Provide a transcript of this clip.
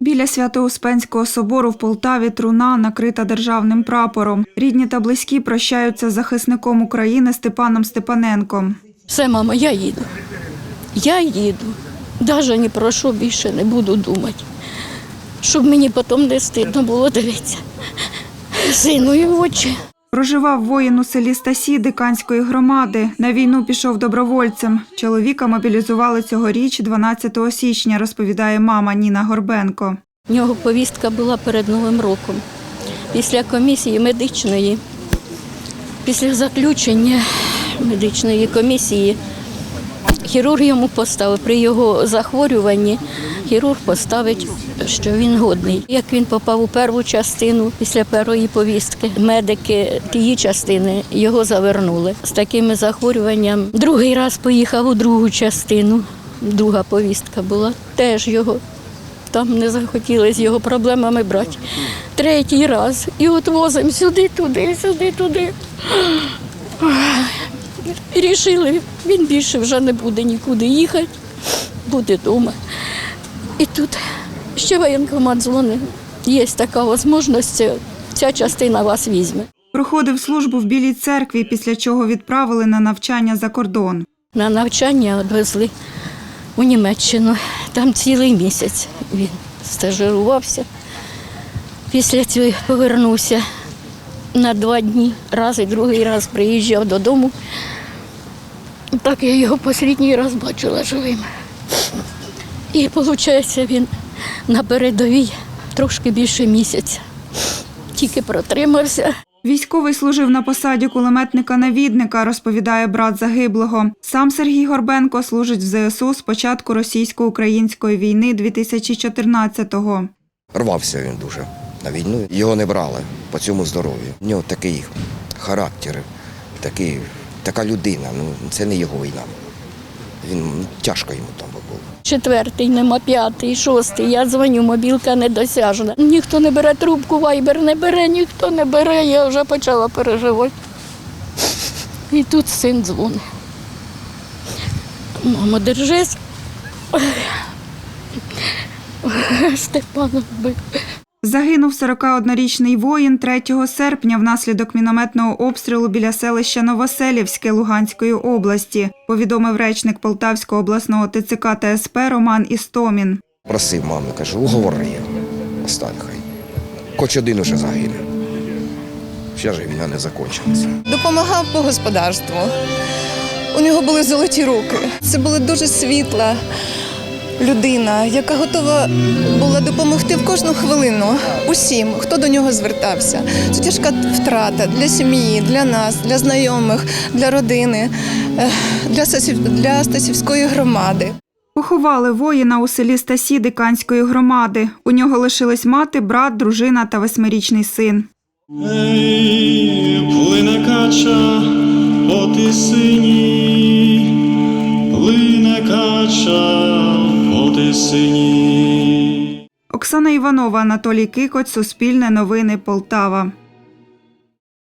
Біля Свято-Успенського собору в Полтаві труна накрита державним прапором. Рідні та близькі прощаються з захисником України Степаном Степаненком. Все, мама, я їду. Я їду. Навіть ні про що більше не буду думати. Щоб мені потім не стидно було дивитися синові в очі. Проживав воїн у селі Стасі Диканської громади. На війну пішов добровольцем. Чоловіка мобілізували цьогоріч, 12 січня, розповідає мама Ніна Горбенко. У нього повістка була перед Новим роком. Після комісії медичної, після заключення медичної комісії, хірург йому поставив при його захворюванні. Хірург поставить, що він годний. Як він попав у першу частину після першої повістки, медики тієї частини його завернули з такими захворюванням. Другий раз поїхав у другу частину. Друга повістка була теж його там не захотіли з його проблемами брати. Третій раз. І от возимо сюди, туди, сюди, туди. І рішили, він більше вже не буде нікуди їхати, буде вдома. І тут ще воєнкомат дзвонить. Є така можливість, ця частина вас візьме. Проходив службу в Білій церкві, після чого відправили на навчання за кордон. На навчання відвезли у Німеччину. Там цілий місяць він стажирувався. Після цього повернувся на два дні, раз і другий раз приїжджав додому. Так я його останній раз бачила живим. І виходить, він на передовій трошки більше місяця. Тільки протримався. Військовий служив на посаді кулеметника-навідника, розповідає брат загиблого. Сам Сергій Горбенко служить в ЗСУ з початку російсько-української війни 2014-го. Рвався він дуже на війну. Його не брали по цьому здоров'ю. У нього такий характер, такий, така людина. Ну, це не його війна. Він ну, тяжко йому там було. Четвертий, нема п'ятий, шостий. Я дзвоню, мобілка недосяжна. Ніхто не бере трубку, вайбер не бере, ніхто не бере. Я вже почала переживати. І тут син дзвонить. Мамо, держись. Степана вбив. Загинув 41-річний воїн 3 серпня внаслідок мінометного обстрілу біля селища Новоселівське Луганської області, повідомив речник Полтавського обласного ТЦК та СП Роман Істомін. Просив маму, каже, уговори її. Остань хай. Хоч один уже загине. Ще ж війна не закінчилася. допомагав по господарству. У нього були золоті руки. Це була дуже світла людина, яка готова була допомогти в кожну хвилину усім, хто до нього звертався. Це тяжка втрата для сім'ї, для нас, для знайомих, для родини, для Сосів- для Стасівської громади. Поховали воїна у селі Стасі Диканської громади. У нього лишились мати, брат, дружина та восьмирічний син. Ей, плине кача по тисині, плине кача по тисині. Оксана Іванова, Анатолій Кикоць, Суспільне новини, Полтава.